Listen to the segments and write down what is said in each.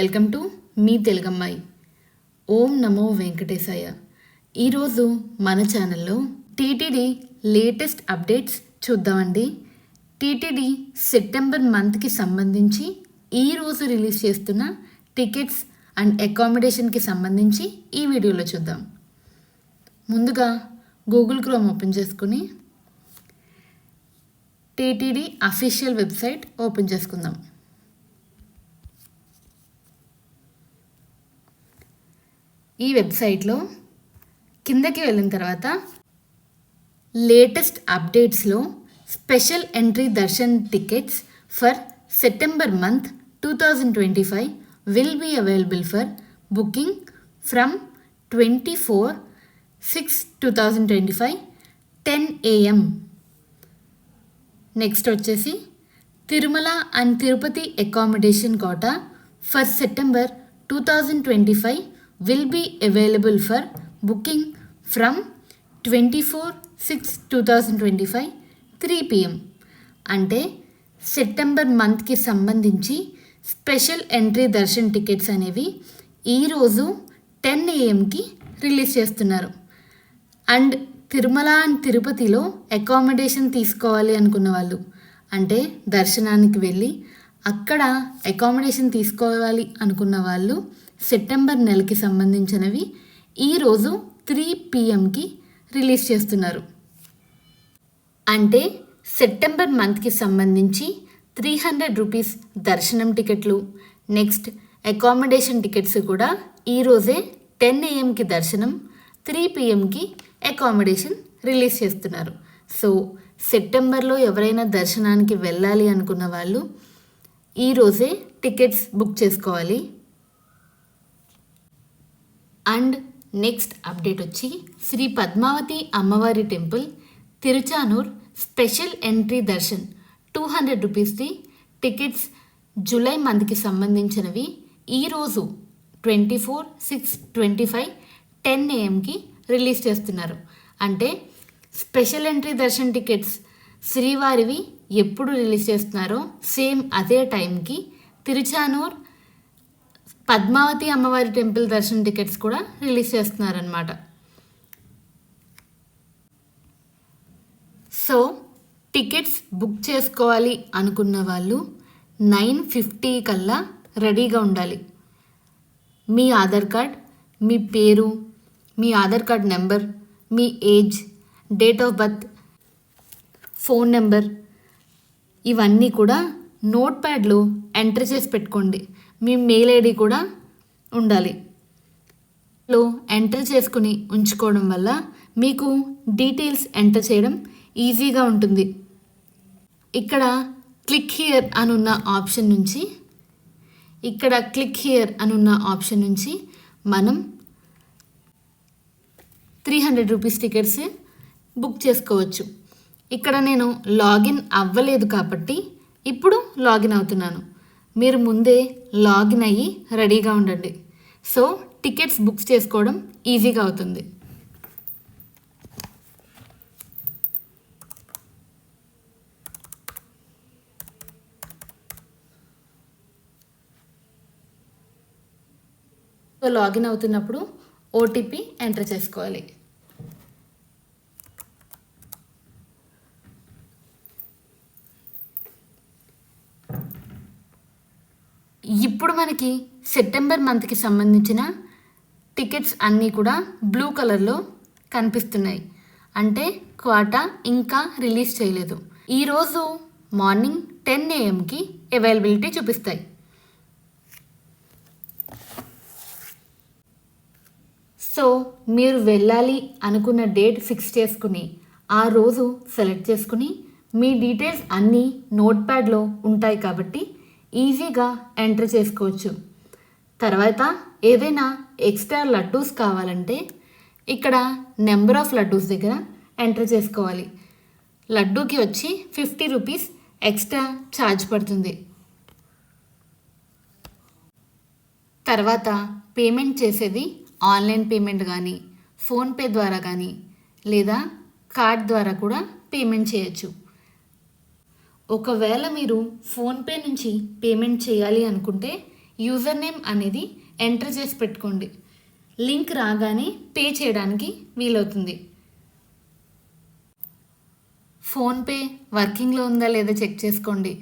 Welcome to me తెలుగమ్మాయి. ఓం నమో వెంకటేశాయ. ఈరోజు మన ఛానల్లో టీటీడీ లేటెస్ట్ అప్డేట్స్ చూద్దామండి. టీటీడీ సెప్టెంబర్ మంత్కి సంబంధించి ఈరోజు రిలీజ్ చేస్తున్న టికెట్స్ అండ్ అకామిడేషన్కి సంబంధించి ఈ వీడియోలో చూద్దాం. ముందుగా గూగుల్ క్రోమ్ ఓపెన్ చేసుకుని టీటీడీ అఫీషియల్ వెబ్సైట్ ఓపెన్ చేసుకుందాం. ఈ వెబ్సైట్లో కిందకి వెళ్ళిన తర్వాత latest అప్డేట్స్లో special entry darshan tickets for September month two thousand twenty five will be available for booking from twenty four six two thousand twenty five ten AM next వచ్చేసి Tirumala and Tirupati accommodation quota for September two thousand twenty five will be available for booking from twenty four six two thousand twenty five three PM అంటే September మంత్కి సంబంధించి special entry darshan tickets అనేవి ఈరోజు ten ఏఎంకి release చేస్తున్నారు. And Tirumala and తిరుపతిలో accommodation తీసుకోవాలి అనుకున్న వాళ్ళు అంటే దర్శనానికి వెళ్ళి అక్కడ అకామిడేషన్ తీసుకోవాలి అనుకున్న వాళ్ళు సెప్టెంబర్ నెలకి సంబంధించినవి ఈరోజు త్రీ పిఎంకి రిలీజ్ చేస్తున్నారు. అంటే సెప్టెంబర్ మంత్కి సంబంధించి త్రీ హండ్రెడ్ రూపీస్ దర్శనం టికెట్లు నెక్స్ట్ అకామిడేషన్ టికెట్స్ కూడా ఈరోజే టెన్ ఏఎంకి దర్శనం త్రీ పిఎంకి అకామిడేషన్ రిలీజ్ చేస్తున్నారు. సో సెప్టెంబర్లో ఎవరైనా దర్శనానికి వెళ్ళాలి అనుకున్న వాళ్ళు ఈరోజే టికెట్స్ బుక్ చేసుకోవాలి. అండ్ నెక్స్ట్ అప్డేట్ వచ్చి శ్రీ పద్మావతి అమ్మవారి temple Tiruchanur special entry darshan two hundred రూపీస్ది tickets July మంత్కి సంబంధించినవి ఈరోజు twenty four six twenty five ten ఏఎంకి release చేస్తున్నారు. అంటే స్పెషల్ ఎంట్రీ దర్శన్ టికెట్స్ శ్రీవారివి ఎప్పుడు రిలీజ్ చేస్తున్నారో సేమ్ అదే టైంకి తిరుచానూర్ పద్మావతి అమ్మవారి టెంపుల్ దర్శన టికెట్స్ కూడా రిలీజ్ చేస్తున్నారనమాట సో టికెట్స్ బుక్ చేసుకోవాలి అనుకున్న వాళ్ళు నైన్ ఫిఫ్టీ కల్లా రెడీగా ఉండాలి. మీ ఆధార్ కార్డ్ మీ పేరు మీ Aadhaar card number me age date of birth phone number ఇవన్నీ కూడా నోట్ ప్యాడ్లో ఎంటర్ చేసి పెట్టుకోండి. మీ మెయిల్ ఐడి కూడా ఉండాలి. లో ఎంటర్ చేసుకుని ఉంచుకోవడం వల్ల మీకు డీటెయిల్స్ ఎంటర్ చేయడం ఈజీగా ఉంటుంది. ఇక్కడ క్లిక్ హియర్ అనున్న ఆప్షన్ నుంచి ఇక్కడ క్లిక్ హియర్ అనున్న ఆప్షన్ నుంచి మనం three hundred rupees tickets book చేసుకోవచ్చు. ఇక్కడ నేను లాగిన్ అవ్వలేదు కాబట్టి ఇప్పుడు లాగిన్ అవుతున్నాను. మీరు ముందే లాగిన్ అయ్యి రెడీగా ఉండండి. సో టికెట్స్ బుక్ చేసుకోవడం ఈజీగా అవుతుంది. లాగిన్ అవుతున్నప్పుడు ఓటీపీ ఎంటర్ చేసుకోవాలి. ఇప్పుడు మనకి సెప్టెంబర్ మంత్కి సంబంధించిన టికెట్స్ అన్నీ కూడా బ్లూ కలర్లో కనిపిస్తున్నాయి. అంటే క్వాటా ఇంకా రిలీజ్ చేయలేదు. ఈరోజు మార్నింగ్ టెన్ ఏఎంకి అవైలబిలిటీ చూపిస్తాయి. సో మీరు వెళ్ళాలి అనుకున్న డేట్ ఫిక్స్ చేసుకుని ఆ రోజు సెలెక్ట్ చేసుకుని మీ డీటెయిల్స్ అన్నీ నోట్ ప్యాడ్లో ఉంటాయి కాబట్టి ఈజీగా ఎంటర్ చేసుకోవచ్చు. తర్వాత ఏదైనా ఎక్స్ట్రా లడ్డూస్ కావాలంటే ఇక్కడ నెంబర్ ఆఫ్ లడ్డూస్ దగ్గర ఎంటర్ చేసుకోవాలి. లడ్డూకి వచ్చి ఫిఫ్టీ రూపీస్ ఎక్స్ట్రా ఛార్జ్ పడుతుంది. తర్వాత పేమెంట్ చేసేది ఆన్లైన్ పేమెంట్ కానీ ఫోన్పే ద్వారా కానీ లేదా కార్డ్ ద్వారా కూడా పేమెంట్ చేయొచ్చు. ఒకవేళ మీరు ఫోన్పే నుంచి పేమెంట్ చేయాలి అనుకుంటే యూజర్ నేమ్ అనేది ఎంటర్ చేసి పెట్టుకోండి. లింక్ రాగానే పే చేయడానికి వీలవుతుంది. ఫోన్పే వర్కింగ్లో ఉందా లేదా చెక్ చేసుకోండి.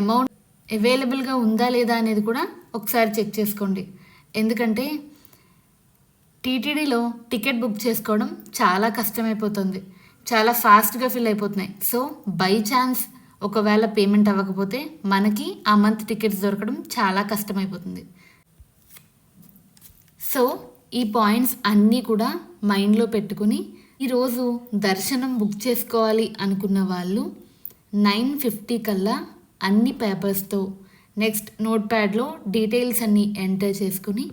అమౌంట్ అవైలబుల్గా ఉందా లేదా అనేది కూడా ఒకసారి చెక్ చేసుకోండి. ఎందుకంటే టీటీడీలో టికెట్ బుక్ చేసుకోవడం చాలా కష్టమైపోతుంది. చాలా ఫాస్ట్గా ఫిల్ అయిపోతున్నాయి. సో బై ఛాన్స్ ఒకవేళ పేమెంట్ అవ్వకపోతే మనకి ఆ మంత్ టికెట్స్ దొరకడం చాలా కష్టమైపోతుంది. సో ఈ పాయింట్స్ అన్నీ కూడా మైండ్లో పెట్టుకుని ఈరోజు దర్శనం బుక్ చేసుకోవాలి అనుకున్న వాళ్ళు నైన్ ఫిఫ్టీ కల్లా అన్ని పేపర్స్తో నెక్స్ట్ నోట్ ప్యాడ్లో డీటెయిల్స్ అన్నీ ఎంటర్ చేసుకుని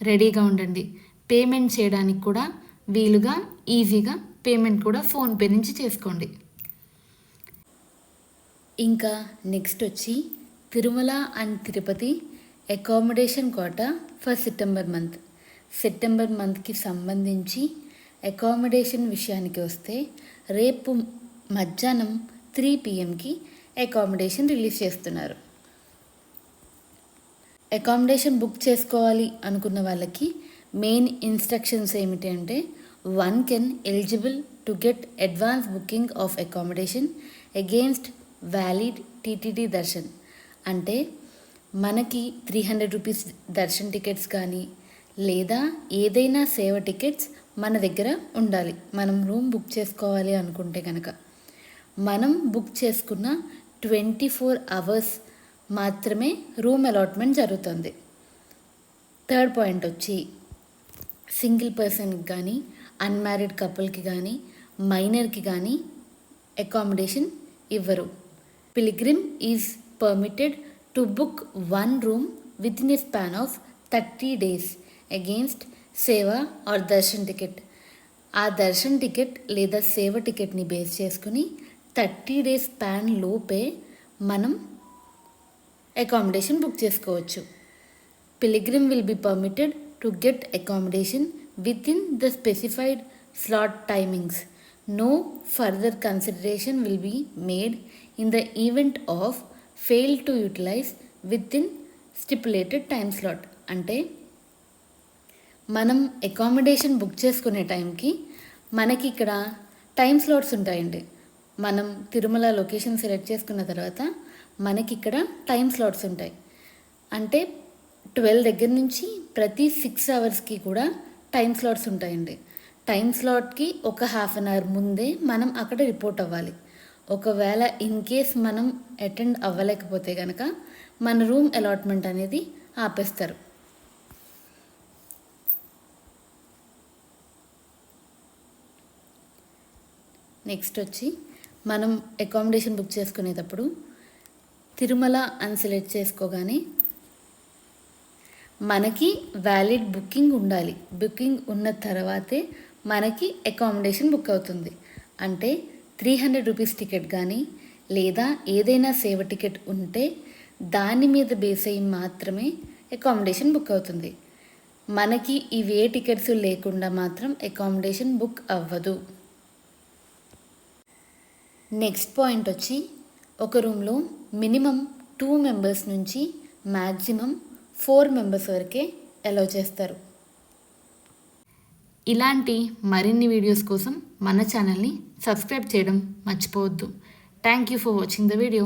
రెడీగా ఉండండి. పేమెంట్ చేయడానికి కూడా వీలుగా ఈజీగా పేమెంట్ కూడా ఫోన్పే నుంచి చేసుకోండి. ఇంకా నెక్స్ట్ వచ్చి Tirumala and Tirupati accommodation quota for September month September మంత్కి సంబంధించి అకామిడేషన్ విషయానికి వస్తే రేపు మధ్యాహ్నం త్రీ పిఎంకి అకామిడేషన్ రిలీజ్ చేస్తున్నారు. అకామిడేషన్ బుక్ చేసుకోవాలి అనుకున్న వాళ్ళకి మెయిన్ ఇన్స్ట్రక్షన్స్ ఏమిటి అంటే one can eligible to get advance booking of accommodation against valid TTD darshan. అంటే మనకి three hundred rupees darshan tickets కానీ లేదా ఏదైనా సేవ టికెట్స్ మన దగ్గర ఉండాలి. మనం రూమ్ బుక్ చేసుకోవాలి అనుకుంటే కనుక మనం బుక్ చేసుకున్న ట్వంటీ ఫోర్ అవర్స్ మాత్రమే రూమ్ అలాట్మెంట్ జరుగుతుంది. థర్డ్ పాయింట్ వచ్చి సింగిల్ పర్సన్కి కానీ అన్మ్యారీడ్ కపుల్కి కానీ మైనర్కి కానీ అకామిడేషన్ ఇవ్వరు. Pilgrim is permitted to book one room within a span of thirty days against seva or darshan ticket ఆ దర్శన్ టికెట్ లేదా సేవ టికెట్ని బేస్ చేసుకుని థర్టీ డేస్ స్పాన్ లోపే మనం అకామిడేషన్ బుక్ చేసుకోవచ్చు. Pilgrim will be permitted to get accommodation within the specified slot timings no further consideration will be made in the event of fail to utilize within stipulated time slot అంటే మనం accommodation book చేసుకునే టైంకి మనకి ఇక్కడ time slots ఉంటాయండి. మనం Tirumala location select చేసుకున్న తర్వాత మనకి ఇక్కడ టైం స్లాట్స్ ఉంటాయి. అంటే ట్వెల్వ్ దగ్గర నుంచి ప్రతి సిక్స్ అవర్స్కి కూడా టైం స్లాట్స్ ఉంటాయండి. టైం స్లాట్కి ఒక హాఫ్ అన్ అవర్ ముందే మనం అక్కడ రిపోర్ట్ అవ్వాలి. ఒకవేళ ఇన్ కేస్ మనం అటెండ్ అవ్వలేకపోతే కనుక మన రూమ్ అలాట్మెంట్ అనేది ఆపేస్తారు. నెక్స్ట్ వచ్చి మనం అకామిడేషన్ బుక్ చేసుకునేటప్పుడు తిరుమల అని సెలెక్ట్ చేసుకోగానే మనకి వ్యాలిడ్ బుకింగ్ ఉండాలి. బుకింగ్ ఉన్న తర్వాతే మనకి అకామిడేషన్ బుక్ అవుతుంది. అంటే త్రీ హండ్రెడ్ రూపీస్ టికెట్ కానీ లేదా ఏదైనా సేవ టికెట్ ఉంటే దాని మీద బేస్ అయ్యి మాత్రమే అకామిడేషన్ బుక్ అవుతుంది. మనకి ఇవే టికెట్స్ లేకుండా మాత్రం అకామిడేషన్ బుక్ అవ్వదు. నెక్స్ట్ పాయింట్ వచ్చి ఒక రూమ్లో మినిమం టూ మెంబర్స్ నుంచి మ్యాక్సిమం ఫోర్ మెంబర్స్ వరకే అలౌ చేస్తారు. ఇలాంటి మరిన్ని వీడియోస్ కోసం మన ఛానల్ని సబ్స్క్రైబ్ చేయడం మర్చిపోవద్దు. Thank you for watching the video